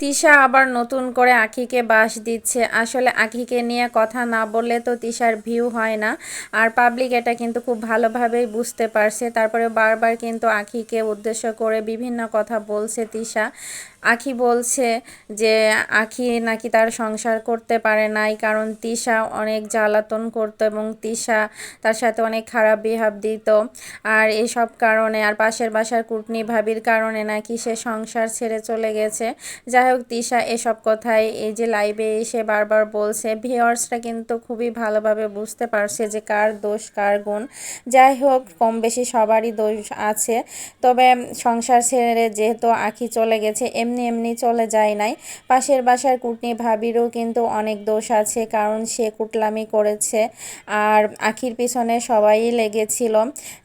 তিশা আবার নতুন করে আখিকে বাস দিচ্ছে। আসলে আখিকে নিয়ে কথা না বললে তো তিশার ভিউ হয় না। আর পাবলিক এটা কিন্তু খুব ভালোভাবেই বুঝতে পারছে। তারপরে বারবার কিন্তু আখিকে উদ্দেশ্য করে বিভিন্ন কথা বলছে তিশা। আখি বলছে যে আখি নাকি তার সংসার করতে পারে নাই, কারণ তিশা অনেক জ্বালাতন করতো এবং তিশা তার সাথে অনেক খারাপ বিহাব দিত। আর এসব কারণে আর পাশের বাসার কুটনি ভাবির কারণে নাকি সে সংসার ছেড়ে চলে গেছে। যাই হোক, তিশা এসব কথাই এই যে লাইভে এসে বারবার বলছে ভিওয়ার্সরা কিন্তু খুবই ভালোভাবে বুঝতে পারছে যে কার দোষ, কার গুণ। যাই হোক কম বেশি সবারই দোষ আছে। তবে সংসার ছেড়ে যেহেতু আখি চলে গেছে, এমনি এমনি এমনি চলে যায় নাই। পাশের বাসার কুটনি ভাবিরও কিন্তু অনেক দোষ আছে, কারণ সে কুটলামি করেছে আর আখির পিছনে সবাই লেগেছিল।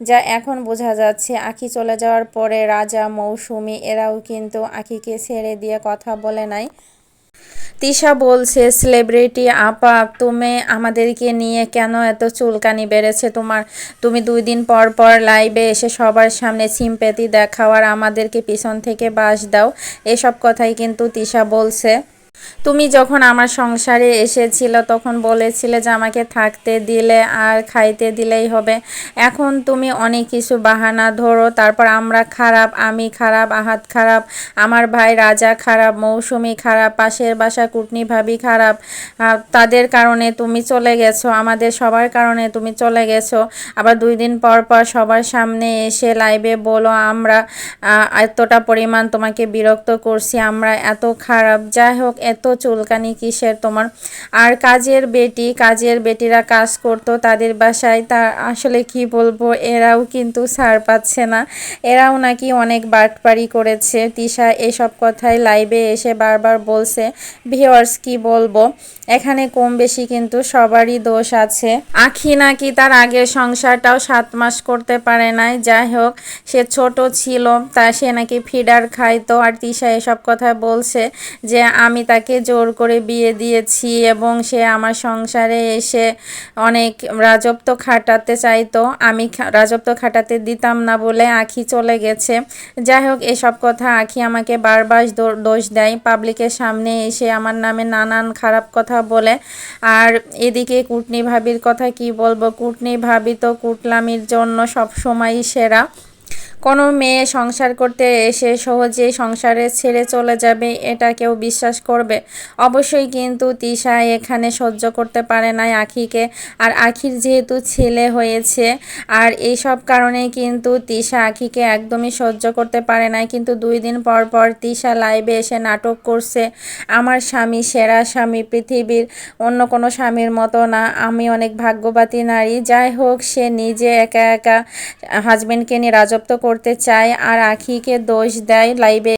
যা এখন বোঝা যাচ্ছে, আখি চলে যাওয়ার পরে রাজা, মৌসুমি এরাও কিন্তু আখিকে ছেড়ে দিয়ে কথা বলে নাই। তিশা বলছে সেলিব্রিটি আপা, তুমি আমাদেরকে নিয়ে কেন এত চুলকানি বেড়েছে? তোমার, তুমি দুই দিন পর পর লাইভে এসে সবার সামনে সিম্পেতি দেখাও আর আমাদেরকে পিছন থেকে বাস দাও। এসব কথাই কিন্তু তিশা বলছে। তুমি যখন আমার সংসারে এসেছিল, তখন বলেছিলে যে আমাকে থাকতে দিলে আর খাইতে দিলেই হবে। এখন তুমি অনেক কিছু বাহানা ধরো, তারপর আমরা খারাপ, আমি খারাপ, আহাত খারাপ, আমার ভাই রাজা খারাপ, মৌসুমি খারাপ, পাশের বাসা কুটনি ভাবি খারাপ তাদের কারণে তুমি চলে গেছো, আমাদের সবার কারণে তুমি চলে গেছো। আবার দুই দিন পর পর সবার সামনে এসে লাইভে বলো, আমরা এতটা পরিমাণ তোমাকে বিরক্ত করছি, আমরা এত খারাপ। যাই হোক এত চুলকানি কিসের তোমার? আর কাজের বেটি, কাজের বেটিরা কাজ করতো তাদের বাসায়, তা আসলে কি বলব? এরাও কিন্তু ছাড় পাচ্ছে না। এরাও নাকি অনেক বাটপারি করেছে। তিশা এসব কথাই লাইভে এসে বারবার বলছে ভিওয়ার্স কি বলব? এখানে কম বেশি কিন্তু সবারই দোষ আছে। আখি নাকি তার আগের সংসারটাও সাত মাস করতে পারে নাই। যাই হোক, সে ছোট ছিল, তা সে নাকি ফিডার খাইতো। আর তিশা এসব কথা বলছে যে, আমি তাকে জোর করে বিয়ে দিয়েছি এবং সে আমার সংসারে এসে অনেক রাজত্ব খাটাতে চাইতো। আমি রাজত্ব খাটাতে দিতাম না বলে আখি চলে গেছে। যাই হোক, এসব কথা আখি আমাকে বারবার দোষ দেয়। পাবলিকের সামনে এসে আমার নামে নানান খারাপ কথা বলে। আর এদিকে কুটনি ভাবির কথা কি বলব? কুটনি ভাবি তো কুটলামির জন্য সব সময়ই সেরা। কোনো মেয়ে সংসার করতে এসে সহজেই সংসারে ছেড়ে চলে যাবে, এটা কেউ বিশ্বাস করবে? অবশ্যই কিন্তু তিশা এখানে সহ্য করতে পারে নাই আখিকে। আর আখির যেহেতু ছেলে হয়েছে, আর এই সব কারণে কিন্তু তিশা আখিকে একদমই সহ্য করতে পারে নাই কিন্তু দুই দিন পর পর তিশা লাইভে এসে নাটক করছে, আমার স্বামী সেরা স্বামী পৃথিবীর, অন্য কোনো স্বামীর মতো না, আমি অনেক ভাগ্যবাতী নারী। যাই হোক, সে নিজে একা একা হাজব্যান্ডকে নিয়ে রাজত্ব করতে চায় আর আখিকে দোষ দেয় লাইভে